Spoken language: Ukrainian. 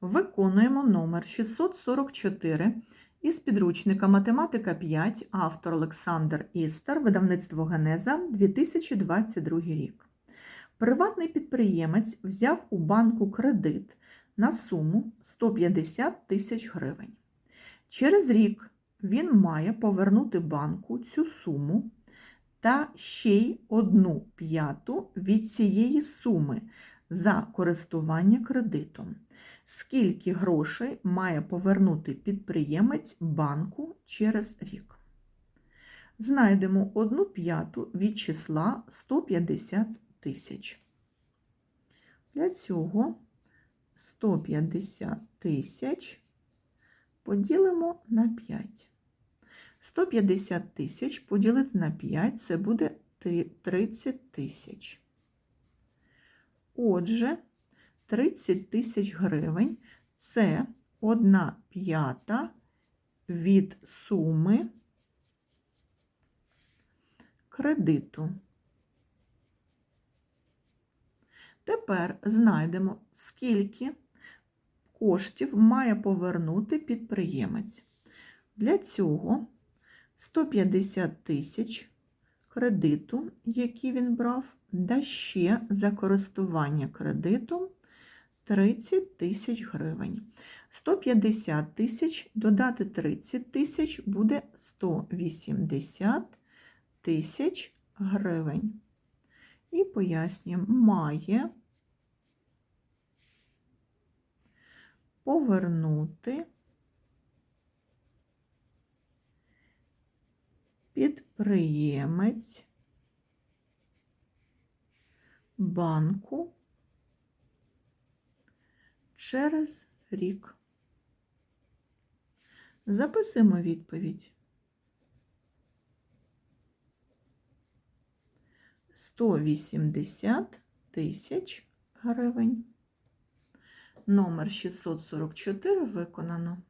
Виконуємо номер 644 із підручника Математика 5, автор Олександр Істер, видавництво Генеза, 2022 рік. Приватний підприємець взяв у банку кредит на суму 150 тисяч гривень. Через рік він має повернути банку цю суму та ще й одну п'яту від цієї суми за користування кредитом. Скільки грошей має повернути підприємець банку через рік? Знайдемо одну п'яту від числа 150 тисяч. Для цього 150 тисяч поділимо на 5. 150 тисяч поділити на 5 це буде 30 тисяч. Отже, 30 тисяч гривень це 1 п'ята від суми кредиту. Тепер знайдемо, скільки коштів має повернути підприємець. Для цього 150 тисяч кредиту, який він брав, да ще за користування кредитом 30 тисяч гривень. 150 тисяч додати 30 тисяч буде 180 тисяч гривень. І пояснюємо, має повернути підприємець банку через рік. Записуємо відповідь. 180 тисяч гривень. Номер 644 виконано.